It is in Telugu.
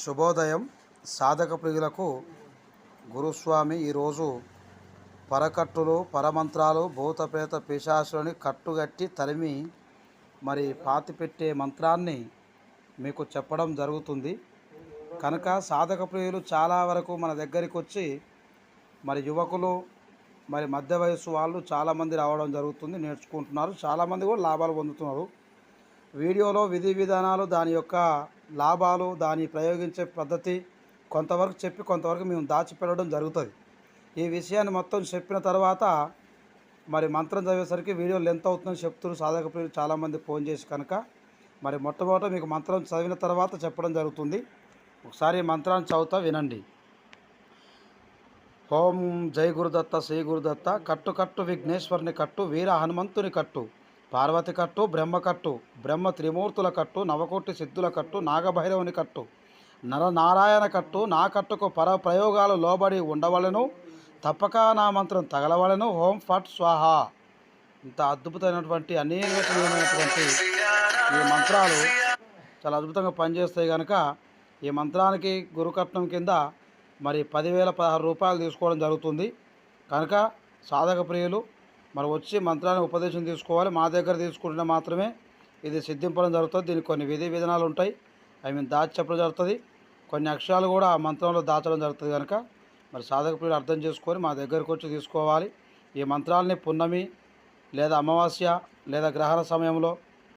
శుభోదయం. సాధక ప్రియులకు గురుస్వామి ఈరోజు పరకట్టులు పరమంత్రాలు భూతపేత పిశాసులని కట్టుగట్టి తరిమి మరి పాతి పెట్టే మంత్రాన్ని మీకు చెప్పడం జరుగుతుంది. కనుక సాధక ప్రియులు చాలా వరకు మన దగ్గరికి వచ్చి మరి యువకులు మరి మధ్య వయస్సు వాళ్ళు చాలామంది రావడం జరుగుతుంది నేర్చుకుంటున్నారు. చాలామంది కూడా లాభాలు పొందుతున్నారు. వీడియోలో విధి విధానాలు దాని యొక్క లాభాలు దాని ప్రయోగించే పద్ధతి కొంతవరకు చెప్పి కొంతవరకు మేము దాచిపెట్టడం జరుగుతుంది. ఈ విషయాన్ని మొత్తం చెప్పిన తర్వాత మరి మంత్రం చదివేసరికి వీడియో లెంత్ అవుతుందని చెప్తున్న సాధక ప్రియులు చాలామంది ఫోన్ చేసి కనుక. మరి మొట్టమొదట మీకు మంత్రం చదివిన తర్వాత చెప్పడం జరుగుతుంది. ఒకసారి మంత్రాన్ని చదువుతా వినండి. ఓం జై గురుదత్త శ్రీ గురుదత్త కట్టు కట్టు విఘ్నేశ్వరుని కట్టు వీర హనుమంతుని కట్టు. పార్వతి కట్టు బ్రహ్మ కట్టు బ్రహ్మ త్రిమూర్తుల కట్టు నవకోటి సిద్ధుల కట్టు నాగభైరవుని కట్టు నరనారాయణ కట్టు నా కట్టుకు పర ప్రయోగాలు లోబడి ఉండవలను తప్పక నా మంత్రం తగలవలను హోం ఫట్ స్వాహ. ఇంత అద్భుతమైనటువంటి అనేకమైనటువంటి ఈ మంత్రాలు చాలా అద్భుతంగా పనిచేస్తాయి కనుక ఈ మంత్రానికి గురుకట్నం కింద మరి పదివేల పదహారు రూపాయలు తీసుకోవడం జరుగుతుంది. కనుక సాధక ప్రియులు మరి వచ్చి మంత్రాన్ని ఉపదేశం తీసుకోవాలి. మా దగ్గర తీసుకుంటే మాత్రమే ఇది సిద్ధింపడం జరుగుతుంది. దీనికి కొన్ని విధి విధానాలు ఉంటాయి. ఐ మీన్ దాచి చెప్పడం జరుగుతుంది. కొన్ని అక్షరాలు కూడా ఆ మంత్రంలో దాచడం జరుగుతుంది కనుక మరి సాధక ప్రియులు అర్థం చేసుకొని మా దగ్గరకు వచ్చి తీసుకోవాలి. ఈ మంత్రాలని పున్నమి లేదా అమావాస్య లేదా గ్రహణ సమయంలో